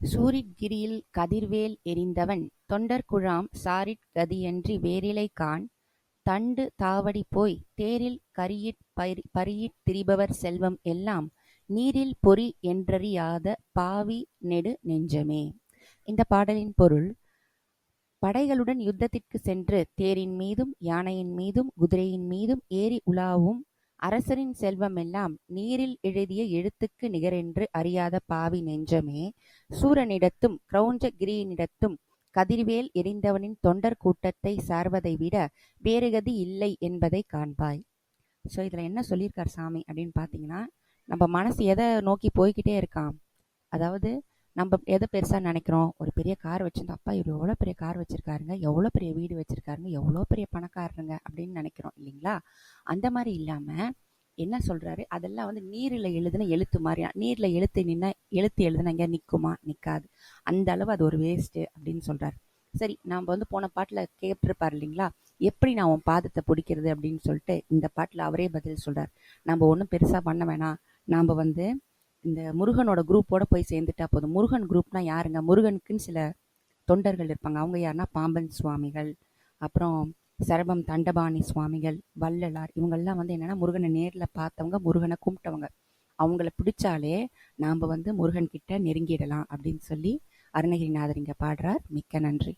சூரிட்கிரியில் கதிர்வேல் எறிந்தவன் தொண்டர்குழாம் சாரிற் கதியன்றி வேறிலைகாண் தண்டு தாவடிபோய் தேரில் கரியிற் பரியிற் திரிபவர் செல்வம் எல்லாம் நீரில் பொறி என்றறியாத பாவி நெடு நெஞ்சமே. இந்தப் பாடலின் பொருள் படைகளுடன் யுத்தத்திற்குச் சென்று தேரின் மீதும் யானையின் மீதும் குதிரையின் மீதும் ஏறி உலாவும் அரசரின் செல்வமெல்லாம் நீரில் எழுதிய எழுத்துக்கு நிகரென்று அறியாத பாவி நெஞ்சமே. சூரனிடத்தும் கிரெளஞ்சகிரியினிடத்தும் கதிர்வேல் எரிந்தவனின் தொண்டர் கூட்டத்தை சார்வதைவிட வேறு கதி இல்லை என்பதை காண்பாய். ஸோ இதுல என்ன சொல்லியிருக்கார் சாமி அப்படின்னு பார்த்தீங்கன்னா நம்ம மனசு எதை நோக்கி போய்கிட்டே இருக்கான் அதாவது நம்ம எதை பெருசா நினைக்கிறோம்? ஒரு பெரிய கார் வச்சிருந்தா அப்பா இவர் எவ்வளோ பெரிய கார் வச்சிருக்காருங்க? எவ்வளோ பெரிய வீடு வச்சிருக்காருங்க? எவ்வளோ பெரிய பணக்காரருங்க? அப்படின்னு நினைக்கிறோம் இல்லைங்களா? அந்த மாதிரி இல்லாமல் என்ன சொல்கிறாரு அதெல்லாம் வந்து நீரில் எழுதுன எழுத்து மாதிரியா? நீரில் எழுத்து நின்னா எழுத்து எழுதுனா எங்கேயா நிற்குமா நிற்காது அந்த அளவு அது ஒரு வேஸ்ட்டு அப்படின்னு சொல்கிறார் சரி நாம் வந்து போன பாட்டில் கேட்டிருப்பார் இல்லைங்களா? எப்படி நான் உன் பாதத்தை பிடிக்கிறது அப்படின்னு சொல்லிட்டு இந்த பாட்டில் அவரே பதில் சொல்கிறார் நம்ம ஒன்றும் பெருசாக பண்ண வேணாம். நாம் வந்து இந்த முருகனோட குரூப்போட போய் சேர்ந்துட்டா போதும். முருகன் குரூப்னா யாருங்க? முருகனுக்குன்னு சில தொண்டர்கள் இருப்பாங்க. அவங்க யாருன்னா? பாம்பன் சுவாமிகள். அப்புறம் சரபம் தண்டபாணி சுவாமிகள் வள்ளலார் இவங்கெல்லாம் வந்து என்னென்னா முருகனை நேரில் பார்த்தவங்க முருகனை கும்பிட்டவங்க. அவங்கள பிடிச்சாலே நாம் வந்து முருகன் கிட்ட நெருங்கிடலாம் அப்படின்னு சொல்லி அருணகிரிநாதர் இங்கே பாடுறார். மிக்க நன்றி.